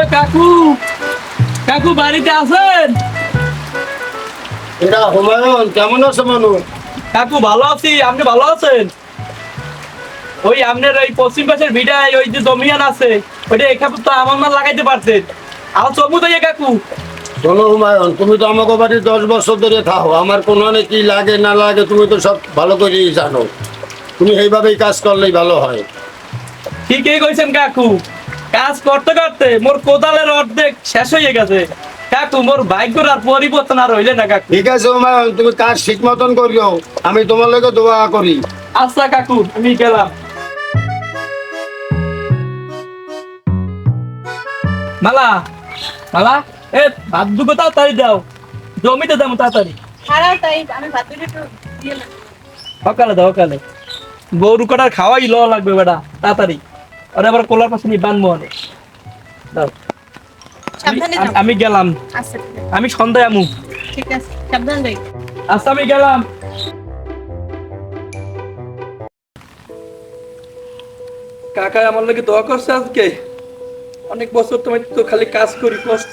এ কাকু কাকু বাড়িতে আছেন? এটা হুমায়ুন কেমন আছে মানু? কাকু ভালো আছি আপনি ভালো আছেন? ওই আপনার ওই পশ্চিম পাশের ভিটায় ওই যে জমিয়ান আছে ওইটা এখানে তো আমার না লাগাইতে পারতেন। আমার চমু তো কাকু। শোনো হুমায়ুন তুমি তো আমাকে বাড়ি দশ বছর ধরে থাকো আমার কোনো কি লাগে না লাগে তুমি তো সব ভালো করেই জানো। তুমি এইভাবেই কাজ করলেই ভালো হয়। ঠিকই কইছেন কাকু। কাজ করতে করতে মোর কোদালের অর্ধেক শেষ হয়ে গেছে। কাকু মোর ভাগ্যর আর পরিবর্তন আর হইলে না কাকু। ঠিক আছে তুমি কাজ ঠিক মতন করিও। আমি তোমার লোকে দোয়া করি। আচ্ছা কাকু আমি গেলাম। মালা মালা এ ভাত দুটো তাড়াতাড়ি দাও। জমিতে দাও তাড়াতাড়ি। খারাপ তাই আমি ভাত দুটো দিয়ে নেব। সকালে দাও সকালে। গরু কটার খাওয়াই ল লাগবে বেটা তাড়াতাড়ি। আরে আবার কোলার পাশে নি বানবো অনেক দাও। আমি- গেলাম। আচ্ছা। আমি সন্ধ্যায় আমু। ঠিক আছে সাবধান যাই আচ্ছা আমি গেলাম। কাকা আমার লাগে দোয়া করছে আজকে। অনেক বছর তোমার তো খালি কাজ করি কষ্ট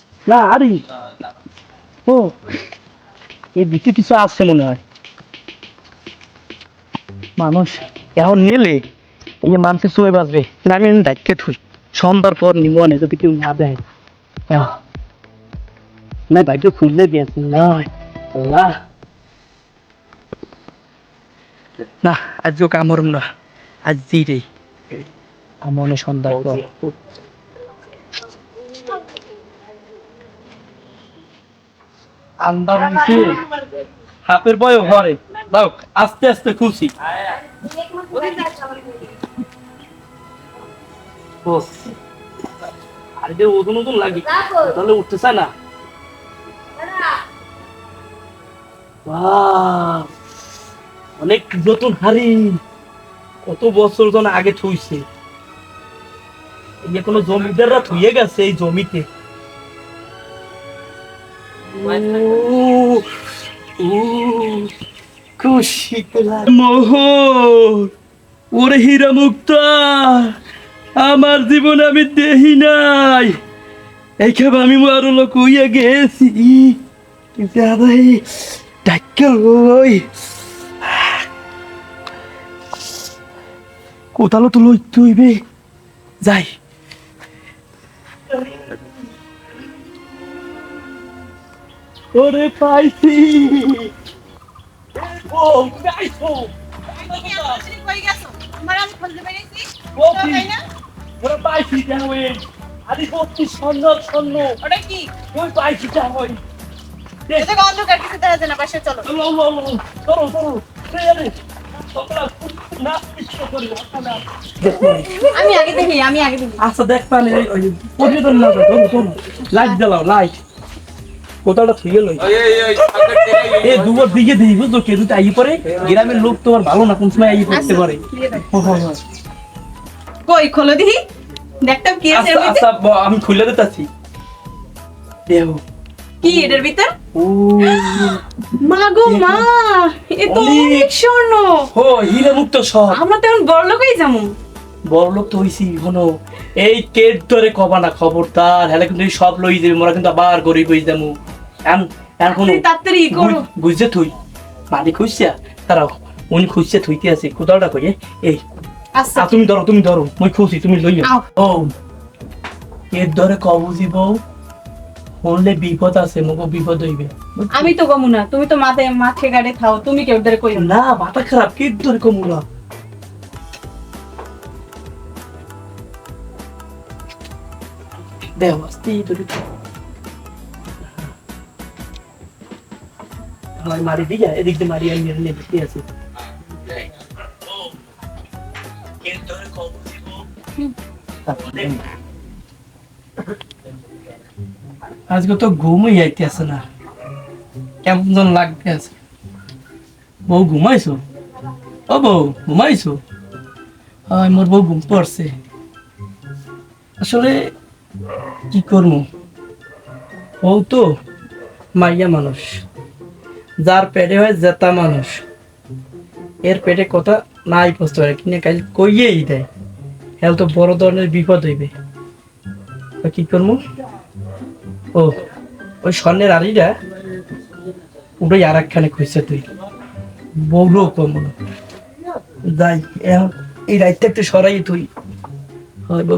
না, আরে। ও। কিছু আছে মনে হয়। মানুষ এখন নিলে এই যে মানুষের সময় বাঁচবে। না আমি দায়িত্বে থুই। সন্ধ্যার পর নিব না যদি কেউ না দেয়। না বাইকে খুললে দিয়েছে না। না। আজও না। আজ দিরে আমনে সন্ধ্যার পর। আন্দার নিচে হাতের বয় ঘরে দাও আস্তে আস্তে খুলছি। বস। আর যে লাগে, তাহলে না। অনেক নতুন হাড়ি। কত বছর জন আগে থুইছে। কোনো জমিদাররা থুয়ে গেছে এই জমিতে। খুশি মোহর, ওরে হীরা মুক্তা, আমার জীবন আমি দেহি নাই। এইখানে আমি মারো লোক হইয়া গেছি। ডাক্কা লই কোথালো তো লই। তুইবে যাই। ওরে পাইছি। ও ওরে পাইছি কেন আরে সত্যি স্বর্ণ স্বর্ণ। ওটা কি? ওই পাইছি যা এটা অন্ধকার কিছু দেখা যায় না পাশে চলো। আমি আগে দেখি আমি আগে দেখি। আচ্ছা দেখ পানি লাইট জ্বালাও লাইট। কোথাটা থুয়ে লই। এ দুবার দিকে দিই বুঝলো? কেউ যদি আই পরে গ্রামের লোক তো আর ভালো না কোন সময় আই পড়তে পারে। দিয়ে দাও। ও, ও, ও। কই খোলো দেখি। দেখতাম কি আছে আচ্ছা আচ্ছা আমি খুলে দিতেছি। দেও কি এটার ভিতর? ও। মা গো মা এ তো অনেক। অনেক স্বর্ণ। ও হিরে মুক্ত সব আমরা তো এখন বড় লোকই যাব। বড় লোক তো হইছি হনো এই কেট ধরে কবা না খবরদার হেলে কিন্তু সব লই যাবে মোরা কিন্তু আবার গরিব হয়ে যাব। এখন এখন তাড়াতাড়ি করো। বুঝছে তুই মালিক খুঁজছে তারাও উনি খুঁজছে থুইতে আছে। কোথাওটা কই এই আচ্ছা। তুমি ধরো তুমি ধরো মই খুশি তুমি আও। ও এর ধরে কবুজিব হলে বিপদ আছে মগো বিপদ হইবে। আমি তো গমু না তুমি তো মাথায় মাঠে গাড়ে খাও তুমি কেউ ধরে কই না মাথা খারাপ কে ধরে কমুলা দেও আস্তে ধরে আমার মারি দিয়া এদিক দিয়ে মারি আমি নিয়ে বসে আছি আজকে তো ঘুমই আইতেছে না। কেমন যেন লাগতে আছে? বউ ঘুমাইছো? ও বউ ঘুমাইছো? হয় মোর বউ ঘুম পড়ছে। আসলে কি করব ও তো মাইয়া মানুষ, যার পেটে হয় জেতা মানুষ। এর পেটে কথা নাই বুঝতে পারে কিনে কাল কইয়েই দেয়। হেল তো বড় ধরনের বিপদ হইবে। কি করব ও, ওই স্বর্ণের আড়িটা ওটাই আর একখানে খুঁজছে তুই। বউরও কম যাই এই রাইতে একটু সরাই তুই। হয় বউ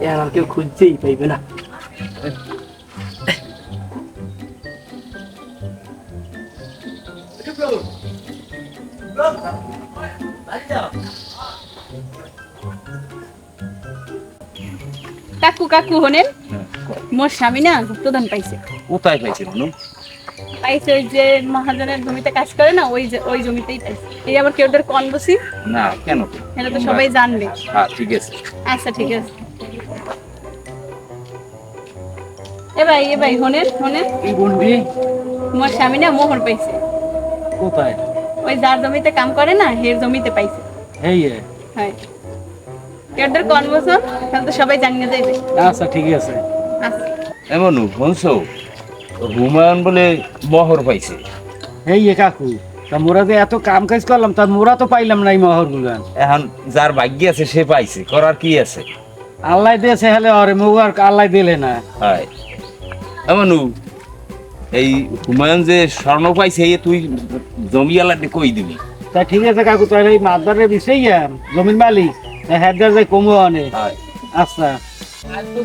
এখন আর কেউ খুঁজছেই পাইবে না কাকু কাকু হনেন? মোর স্বামী না গুপ্তধন পাইছে। কোথায় পাইছে মানু পাইছে ওই যে মহাজনের জমিতে কাজ করে না ওই যে- ওই জমিতেই পাইছে। এই আবার কেউ কন বসি না কেন? এটা তো সবাই জানবে। হ্যাঁ ঠিক আছে। আচ্ছা ঠিক আছে। এ ভাই এ ভাই হনের হনের কি বলবি মোর স্বামী না মোহর পাইছে। কোথায়? ওই যার জমিতে কাম করে না হের জমিতে পাইছে। এই হয়। কেউ ধরে কন বসন তাহলে তো সবাই জানিয়ে যাইবে আচ্ছা ঠিক আছে। আচ্ছা। এমন শুনছো? হুমায়ুন বলে মহর পাইছে। এই এ কাকু তা মোরা যে এত কাম কাজ করলাম তা মোরা তো পাইলাম না এই মহর গুলান এখন যার ভাগ্য আছে সে পাইছে। করার কি আছে? আল্লাহ দিয়েছে হেলে অরে মৌ আর আল্লাহ দিলে না। হয়। এমনু এই হুমায়ুন যে স্বর্ণ পাইছে এই তুই জমিয়ালাটি কই দিবি? তা ঠিক আছে কাকু তাহলে এই মাদারে বিষয় জমিন মালিক। হেদার যে কমো আনে। হয়। আচ্ছা। আজ তো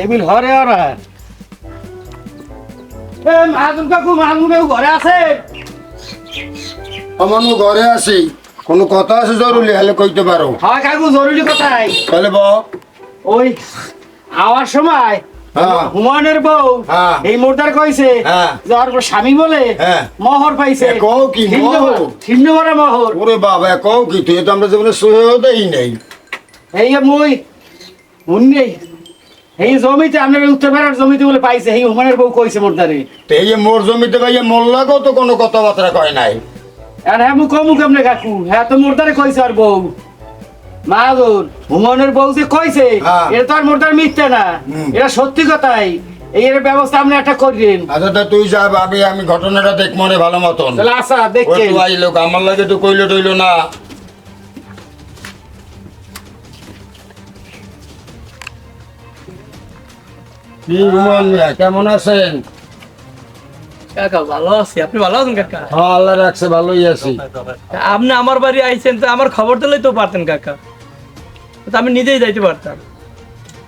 এবিল হরে ওরা এ মাহাজন কাকু মাহাজন কাকু ঘরে আছে? আমার ঘরে আছি। কোনো কথা আছে জরুরি হলে কইতে পারো হয় কাকু জরুরি কথাই তাহলে ব ওই আওয়ার সময় হ্যাঁ। হুমায়ুনের বউ হ্যাঁ। এই মোর্দার কইছে হ্যাঁ। যে ওর স্বামী বলে। মোহর পাইছে কও কি, মোহর? ছিন্ন ভরা মোহর ওরে বাবা কও কি তুই তো আমরা জীবনে সহেও দেই নেই এই মুই উনি এই জমিতে আপনার উত্তর পাড়ার জমিতে বলে পাইছে এই হুমায়ুনের বউ কইছে মোর্দারে এই মোর জমিতে ভাইয়া মোল্লাকেও তো কোনো কথাবার্তা কয় নাই আর হ্যাঁ কমু কেমনে কাকু? হ্যাঁ তো মোর্দারে কইছে আর বউ। মাদুর হুমায়ুনের বউ যে কইছে হ্যাঁ। এটা তো আর মোর্দার মিথ্যা না। এটা সত্যি কথাই। এর ব্যবস্থা আপনি একটা করেন আচ্ছা তুই যা ভাবি আমি ঘটনাটা দেখ মনে ভালো মতন। ওই দেখছেন আইলো আমার লাগে তো কইলো টইলো না। কেমন আছেন? কাকা ভালো আছি। আপনি ভালো আছেন কাকা? হ্যাঁ আল্লাহ রাখছে ভালোই আছি। আপনি আমার বাড়ি আইছেন তো আমার খবর দিলেই তো পারতেন কাকা। তো আমি নিজেই যাইতে পারতাম।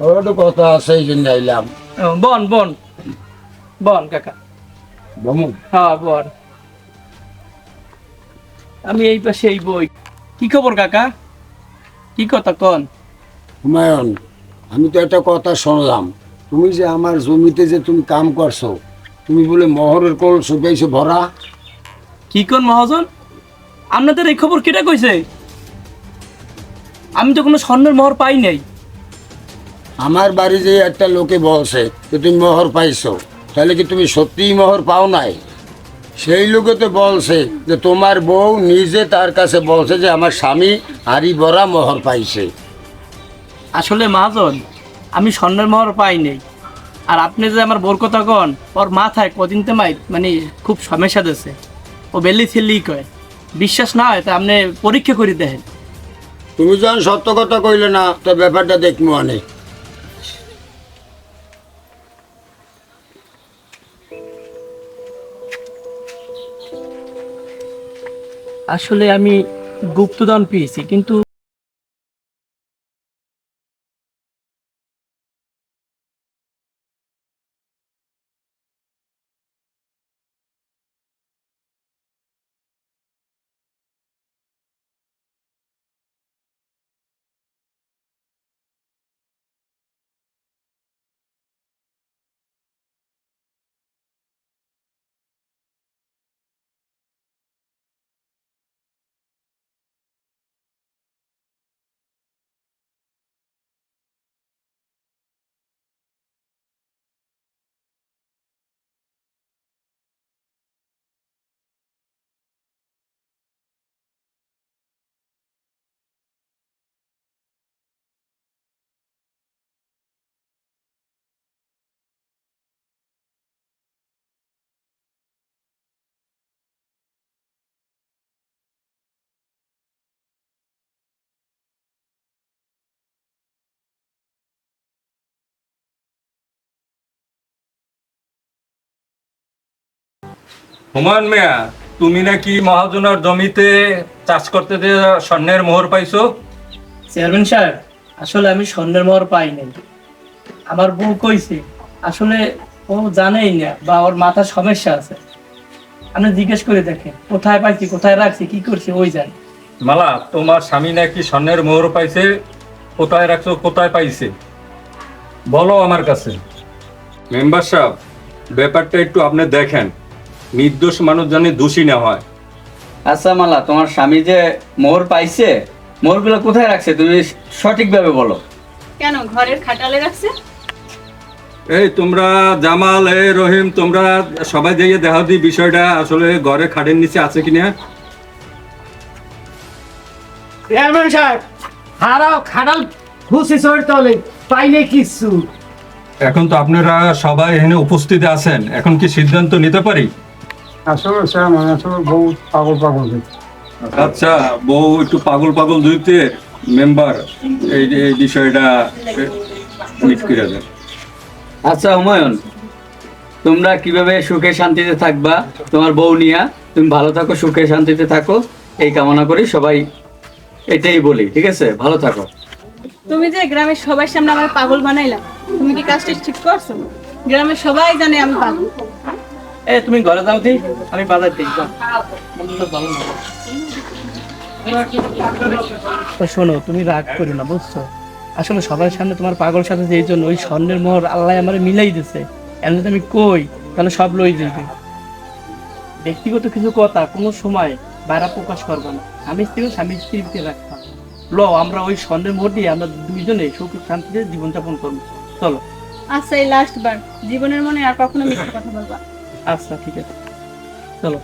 ওরা তো কথা আছে এই জন্য আইলাম। বন বন। বন কাকা। বমু। হ্যাঁ বন। আমি এই পাশে এই বই। কি খবর কাকা? কি কথা কন? হুমায়ুন আমি তো একটা কথা শুনলাম। তুমি যে আমার জমিতে যে তুমি কাম করছ তুমি বলে মহরের কল শুকাইছে ভরা। কি কোন মহাজন? আপনাদের এই খবর কেটা কইছে? আমি তো কোনো স্বর্ণের মোহর পাই নাই। আমার বাড়ি যে একটা লোকে বলছে যে তুমি মোহর পাইছো তাহলে কি তুমি সত্যিই মোহর পাও নাই? সেই লোকে তো বলছে যে তোমার বউ নিজে তার কাছে বলছে যে আমার স্বামী হাড়ি ভরা মোহর পাইছে। আসলে মহাজন আমি স্বর্ণের মোহর পাই নাই। আর আপনি যে আমার বোর কথা কন ওর মাথায় কদিন তেমাই মানে খুব সমস্যা দিছে। ও বেলি ছেলেই কয়। বিশ্বাস না হয় তা আপনি পরীক্ষা করে দেখেন। তুমি যখন সত্য কথা কইলে না তো ব্যাপারটা দেখব অনেক আসলে আমি গুপ্তদান পেয়েছি কিন্তু হুমায়ুন মিয়া তুমি নাকি মহাজনের জমিতে চাষ করতে যে স্বর্ণের মোহর পাইছো? চেয়ারম্যান সাহেব আসলে আমি স্বর্ণের মোহর পাই নাই। আমার বউ কইছে আসলে ও জানেই না বা ওর মাথার সমস্যা আছে। আপনি জিজ্ঞেস করে দেখেন কোথায় পাইছি কোথায় রাখছি কি করছি ওই জানে। মালা তোমার স্বামী নাকি স্বর্ণের মোহর পাইছে কোথায় রাখছো কোথায় পাইছে? বলো আমার কাছে। মেম্বার সাহেব ব্যাপারটা একটু আপনি দেখেন। নির্দোষ মানুষ জানি দোষী না হয়। আচ্ছা মালা তোমার স্বামী যে মোহর পাইছে মোহরগুলো কোথায় রাখছে? তুমি সঠিকভাবে বলো। কেন ঘরের খাটালে রাখছে? এই তোমরা জামাল এ রহিম তোমরা সবাই যাইয়ে দেখা দি বিষয়টা আসলে ঘরে খাটের নিচে আছে কিনা চেয়ারম্যান সাহেব হারাও খাটাল খুশি চড়তে হলে পাইলে কিচ্ছু। এখন তো আপনারা সবাই এখানে উপস্থিত আছেন। এখন কি সিদ্ধান্ত নিতে পারি? আসলে স্যার মানে আসলে বহু পাগল পাগল আচ্ছা বউ একটু পাগল পাগল দুইতে মেম্বার এই এই বিষয়টা মিট করে দেন। আচ্ছা হুমায়ুন তোমরা কীভাবে সুখে শান্তিতে থাকবা? তোমার বউ নিয়া তুমি ভালো থাকো সুখে শান্তিতে থাকো। এই কামনা করি সবাই এটাই বলি ঠিক আছে? ভালো থাকো। তুমি যে গ্রামের সবার সামনে আমার পাগল বানাইলা তুমি কি কাজটা ঠিক করছ? গ্রামের সবাই জানে আমি পাগল। এ তুমি ঘরে যাও দি আমি বাজার দিই ভালো না। তো শোনো তুমি রাগ করো না বুঝছ? আসলে সবার সামনে তোমার পাগল সাথে যে এই জন্য ওই স্বর্ণের মোহর আল্লাহ আমার মিলাই দিছে। এমনি আমি কই? তাহলে সব লই যাবে ব্যক্তিগত কিছু কথা কোনো সময় বাইরে প্রকাশ করব না। আমি স্ত্রী স্বামী স্ত্রীকে রাখতাম ল আমরা ওই স্বর্ণের মোহর দিয়ে আমরা দুইজনে সুখ শান্তিতে জীবনযাপন করব। চলো। আচ্ছা এই লাস্ট বার। জীবনের মনে আর কখনো মিথ্যে কথা বলবা? আচ্ছা ঠিক আছে। চলো।